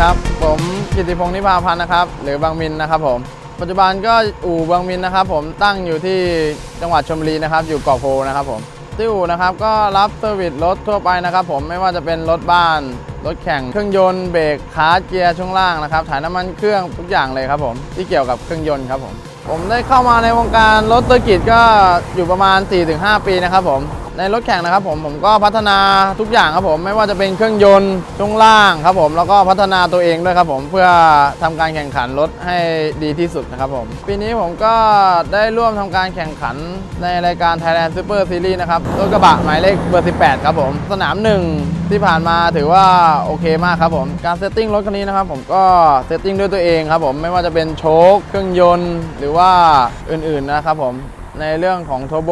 ครับ ผมกิติพงศ์นิพาพันธ์นะครับ หรือบางมินนะครับผม ปัจจุบันก็อู่บางมินนะครับผมตั้งอยู่ที่จังหวัดชลบุรีนะครับ อยู่เกาะโพนะครับผมที่อู่นะครับก็รับเซอร์วิสรถทั่วไปนะครับผมไม่ว่าจะเป็นรถบ้าน รถแข่งเครื่องยนต์เบรกคาร์เกียร์ช่วงล่างนะครับถ่ายน้ำมันเครื่องทุกอย่างเลยครับผมที่เกี่ยวกับเครื่องยนต์ครับผมผมได้เข้ามาในวงการรถเซอร์กิตก็อยู่ประมาณ 4-5 ปีนะครับผม ในรถแข่งนะครับผมผมก็พัฒนาทุกอย่างครับผมไม่ว่าจะเป็นเครื่องยนต์ช่วงล่างครับผมแล้วก็พัฒนาตัวเองด้วยครับผมเพื่อทำการแข่งขันรถให้ดีที่สุดนะครับผมปีนี้ผมก็ได้ร่วมทำการแข่งขันในรายการ Thailand Super Series นะครับรถกระบะหมายเลขเบอร์ 18 ครับผม สนามหนึ่งที่ผ่านมาถือว่าโอเคมากครับผม การเซตติ้งรถคันนี้นะครับผมก็เซตติ้งด้วยตัวเองครับผมไม่ว่าจะเป็นโชคเครื่องยนต์ หรือว่าอื่นๆนะครับผม ในเรื่องของโทโบ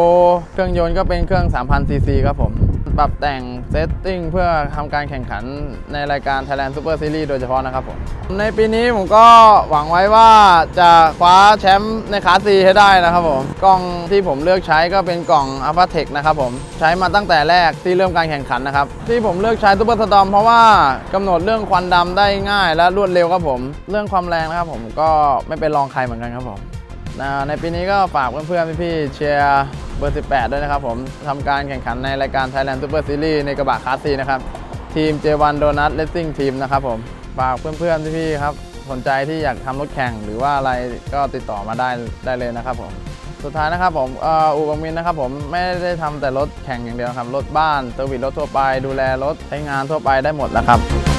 เครื่องยนต์ก็เป็นเครื่อง 3,000 ซีซีครับผม ปรับแต่งเซตติ้งเพื่อทำการแข่งขันในรายการ Thailand Super Series โดยเฉพาะนะครับผม ในปีนี้ผมก็หวังไว้ว่าจะคว้าแชมป์ในคาสซีให้ได้นะครับผม กล้องที่ผมเลือกใช้ก็เป็นกล่อง a p a t e c นะครับผม ใช้มาตั้งแต่แรกที่เริ่มการแข่งขันนะครับ ที่ผมเลือกใช้ Super Storm เพราะว่ากำหนดเรื่องควันดำได้ง่าย และรวดเร็วครับผม เรื่องความแรงนะครับผมก็ไม่เป็นรองใครเหมือนกันครับผม ในปีนี้ก็ฝากเพื่อนๆพี่ๆเชียร์เบอร์ 18 ด้วยนะครับผมทำการแข่งขันในรายการ Thailand Super Series ในกระบะคลาสซีนะครับ ทีม J1 Donut Racing Team นะครับผมฝากเพื่อนๆพี่ๆครับสนใจที่อยากทำรถแข่งหรือว่าอะไรก็ติดต่อมาได้ได้เลยนะครับผมสุดท้ายนะครับผมอูบางมินนะครับผมไม่ได้ทำแต่รถแข่งอย่างเดียวนะครับรถบ้านเซอร์วิสรถทั่วไป ดูแลรถใช้งานทั่วไปได้หมดแล้วครับ